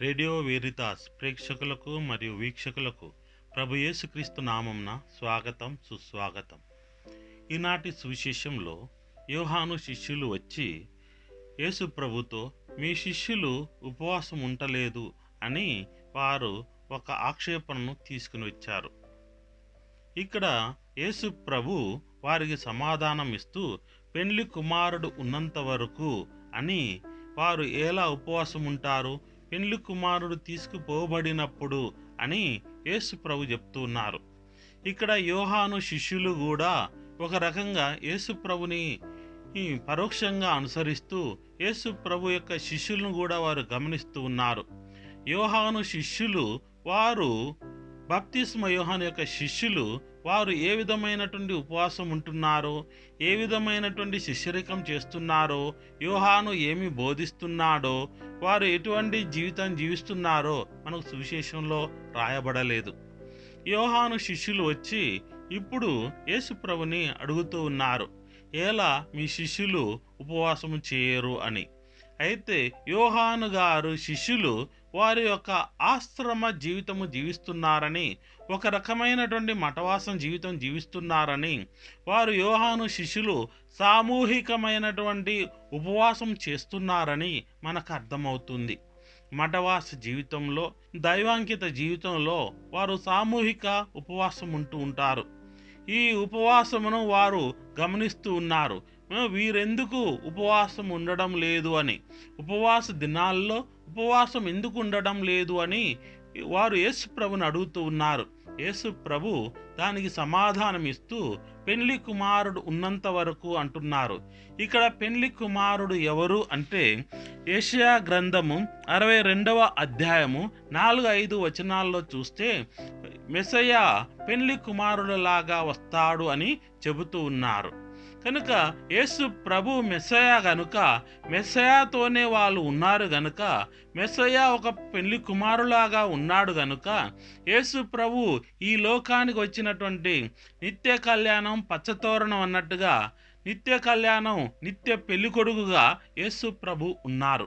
Radio వేరితాస్ ప్రేక్షకులకు మరియు వీక్షకులకు ప్రభు యేసుక్రీస్తు నామంన స్వాగతం సుస్వాగతం. ఈనాటి సువిశేషంలో యోహాను శిష్యులు వచ్చి యేసు ప్రభుతో మీ శిష్యులు ఉపవాసం ఉండలేదు అని వారు ఒక ఆక్షేపణను తీసుకుని వచ్చారు. ఇక్కడ యేసు ప్రభు వారికి సమాధానం ఇస్తూ పెండ్లి కుమారుడు ఉన్నంత వరకు అని వారు ఎలా ఉపవాసం ఉంటారు పెండ్లి కుమారుడు తీసుకుపోబడినప్పుడు అని యేసు ప్రభు ఇక్కడ యోహాను శిష్యులు కూడా ఒక రకంగా యేసు ప్రభుని పరోక్షంగా అనుసరిస్తూ యేసు ప్రభు యొక్క శిష్యులను కూడా వారు గమనిస్తూ ఉన్నారు. యోహాను శిష్యులు వారు బప్తిస్మ యోహాను యొక్క శిష్యులు వారు ఏ విధమైనటువంటి ఉపవాసం ఉంటున్నారో ఏ విధమైనటువంటి శిష్యరికం చేస్తున్నారో యోహాను ఏమి బోధిస్తున్నాడో వారు ఎటువంటి జీవితం జీవిస్తున్నారో మనకు సువిశేషంలో రాయబడలేదు. యోహాను శిష్యులు వచ్చి ఇప్పుడు యేసుప్రభుని అడుగుతూ ఉన్నారు. ఎలా మీ శిష్యులు ఉపవాసము చేయరు అని. అయితే యోహాను గారు శిష్యులు వారి యొక్క ఆశ్రమ జీవితము జీవిస్తున్నారని ఒక రకమైనటువంటి మఠవాసం జీవితం జీవిస్తున్నారని వారు యోహాను శిష్యులు సామూహికమైనటువంటి ఉపవాసం చేస్తున్నారని మనకు అర్థమవుతుంది. మఠవాస జీవితంలో దైవాంకిత జీవితంలో వారు సామూహిక ఉపవాసం ఉంటూ ఉంటారు. ఈ ఉపవాసమును వారు గమనిస్తూ ఉన్నారు. వీరెందుకు ఉపవాసం ఉండడం లేదు అని? ఉపవాస దినాల్లో ఉపవాసం ఎందుకు ఉండడం లేదు అని వారు యేసు ప్రభుని అడుగుతూ ఉన్నారు. యేసు ప్రభు దానికి సమాధానం ఇస్తూ పెళ్ళి కుమారుడు ఉన్నంత వరకు అంటున్నారు. ఇక్కడ పెళ్ళి కుమారుడు ఎవరు అంటే ఏషియా గ్రంథము అరవై రెండవ అధ్యాయము నాలుగు ఐదు వచనాల్లో చూస్తే మెసయ్య పెళ్ళి కుమారుడులాగా వస్తాడు అని చెబుతూ ఉన్నారు. కనుక యేసు ప్రభు మెస్సయా గనుక మెస్సయాతోనే వాళ్ళు ఉన్నారు గనుక మెస్సయ ఒక పెళ్ళి కుమారులాగా ఉన్నాడు గనుక యేసు ప్రభు ఈ లోకానికి వచ్చినటువంటి నిత్య కళ్యాణం పచ్చతోరణం అన్నట్టుగా నిత్య కళ్యాణం నిత్య పెళ్ళి కొడుకుగా యేసు ప్రభు ఉన్నారు.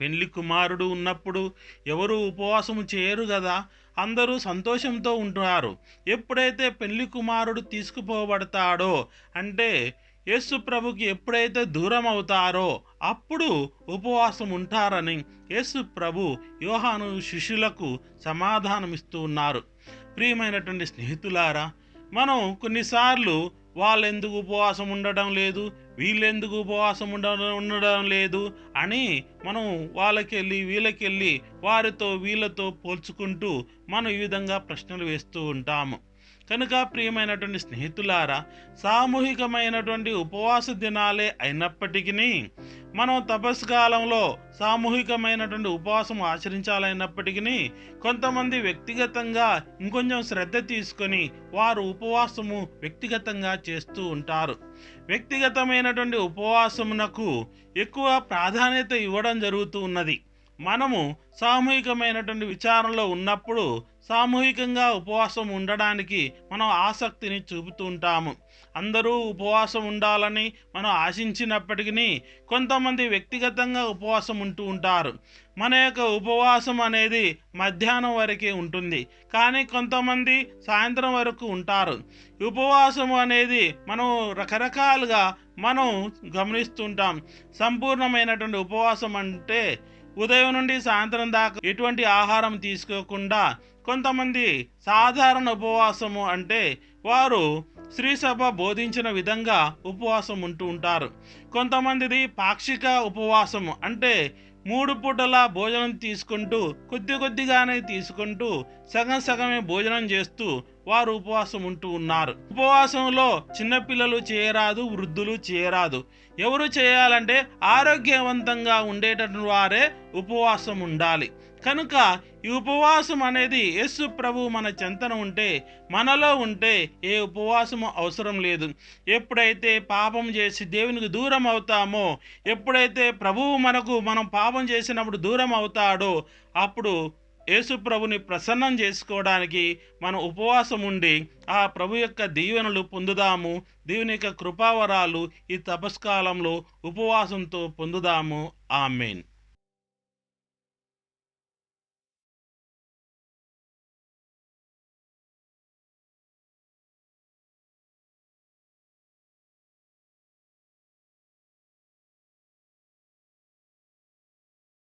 పెళ్ళి కుమారుడు ఉన్నప్పుడు ఎవరు ఉపవాసము చేయరు కదా అందరూ సంతోషంతో ఉంటున్నారు. ఎప్పుడైతే పెళ్ళి కుమారుడు తీసుకుపోబడతాడో అంటే యేసు ప్రభుకి ఎప్పుడైతే దూరం అవుతారో అప్పుడు ఉపవాసం ఉంటారని యేసు ప్రభు యోహాను శిష్యులకు సమాధానమిస్తూ ఉన్నారు. ప్రియమైనటువంటి స్నేహితులారా మనం కొన్నిసార్లు వాళ్ళెందుకు ఉపవాసం ఉండడం లేదు? వీళ్ళెందుకు ఉపవాసం ఉండడం ఉండడం లేదు? అని మనం వాళ్ళకెళ్ళి వీళ్ళకెళ్ళి వారితో వీళ్ళతో పోల్చుకుంటూ మనం ఈ విధంగా ప్రశ్నలు వేస్తూ ఉంటాము. కనుక ప్రియమైనటువంటి స్నేహితులారా సామూహికమైనటువంటి ఉపవాస దినాలే అయినప్పటికీ మనం తపస్సు కాలంలో సామూహికమైనటువంటి ఉపవాసం ఆచరించాలైనప్పటికీ కొంతమంది వ్యక్తిగతంగా ఇంకొంచెం శ్రద్ధ తీసుకొని వారు ఉపవాసము వ్యక్తిగతంగా చేస్తూ ఉంటారు. వ్యక్తిగతమైనటువంటి ఉపవాసమునకు ఎక్కువ ప్రాధాన్యత ఇవ్వడం జరుగుతూ ఉన్నది. మనము సామూహికమైనటువంటి విచారంలో ఉన్నప్పుడు సామూహికంగా ఉపవాసం ఉండడానికి మనం ఆసక్తిని చూపుతూ ఉంటాము. అందరూ ఉపవాసం ఉండాలని మనం ఆశించినప్పటికీ కొంతమంది వ్యక్తిగతంగా ఉపవాసం ఉంటూ ఉంటారు. మన యొక్క ఉపవాసం అనేది మధ్యాహ్నం వరకే ఉంటుంది. కానీ కొంతమంది సాయంత్రం వరకు ఉంటారు. ఉపవాసం అనేది మనం రకరకాలుగా మనం గమనిస్తుంటాం సంపూర్ణమైనటువంటి ఉపవాసం అంటే ఉదయం నుండి సాయంత్రం దాకా ఎటువంటి ఆహారం తీసుకోకుండా కొంతమంది సాధారణ ఉపవాసము అంటే వారు శ్రీసభ బోధించిన విధంగా ఉపవాసం ఉంటూ ఉంటారు. కొంతమందిది పాక్షిక ఉపవాసము అంటే మూడు పూటల భోజనం తీసుకుంటూ కొద్ది కొద్దిగానే తీసుకుంటూ సగం సగమే భోజనం చేస్తూ వారు ఉపవాసం ఉంటూ ఉన్నారు. ఉపవాసంలో చిన్నపిల్లలు చేయరాదు వృద్ధులు చేయరాదు. ఎవరు చేయాలంటే ఆరోగ్యవంతంగా ఉండేటటువంటి వారే ఉపవాసం ఉండాలి. కనుక ఈ ఉపవాసం అనేది యేసు ప్రభు మన చెంతన ఉంటే మనలో ఉంటే ఏ ఉపవాసము అవసరం లేదు. ఎప్పుడైతే పాపం చేసి దేవునికి దూరం అవుతామో ఎప్పుడైతే ప్రభువు మనకు మనం పాపం చేసినప్పుడు దూరం అవుతాడో అప్పుడు యేసు ప్రభుని ప్రసన్నం చేసుకోవడానికి మనం ఉపవాసం ఉండి ఆ ప్రభు యొక్క దీవెనలు పొందుదాము. దేవుని యొక్క కృపావరాలు ఈ తపస్కాలంలో ఉపవాసంతో పొందుదాము. ఆమెన్.